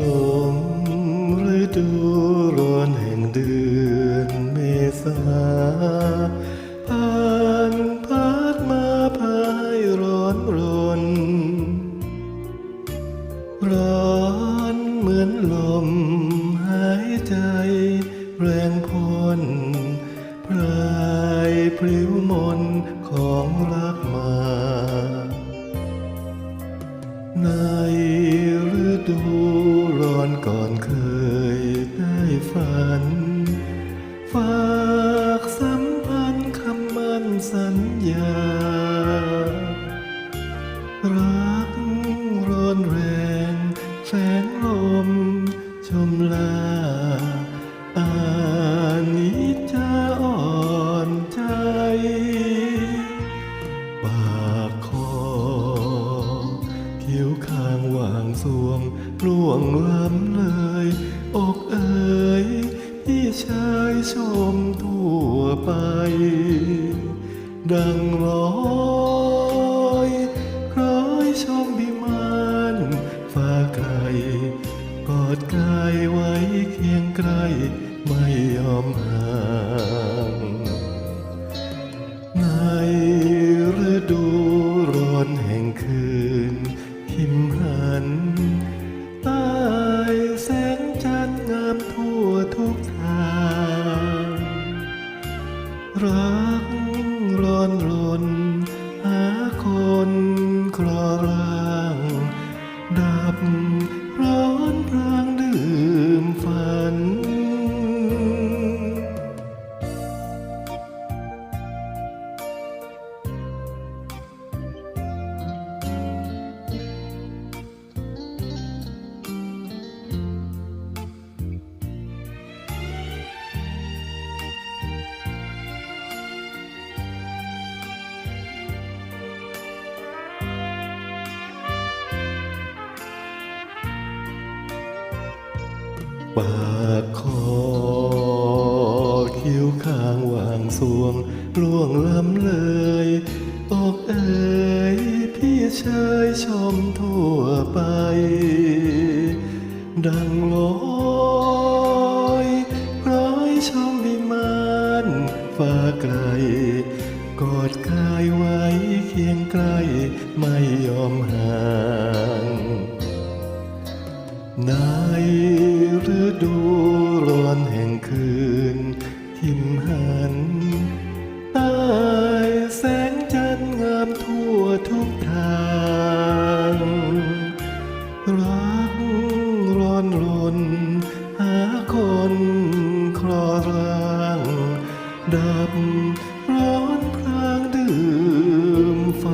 ลมฤดูร้อนแห่งเดือนเมษาผ่านพัดมาพายร้อนรน ร้อนเหมือนลมหายใจแรงพ้นพรายพริ้วมนของรักมา ในฤดู อนก่อนเคยได้ฝัน ฝากสัมพันธ์คำมั่นสัญญารัก ชมทั่วไป ดังร้อยคร้อยชมบิมานฟ้าไกล กอดกายไว้เคียงใกลไม่ยอมห่างในฤดูร้อนแห่งคืนหิมหัน รั ปากคอคิ้วข้างวางสวงล่วงล้ำเลยอกเอ๋ยพี่ชายชมทั่วไป ดังลอยร้อยชมวิมานฟ้าไกล กอดกายไว้เคียงใกล้ไม่ยอมห่างใน ฤดูร้อนแห่งคืนหิมหันใต้แสงจันทร์งามทั่วทุกทางรักร้อนรนหาคนคลอร่างดับร้อนพรางดื่มไฟ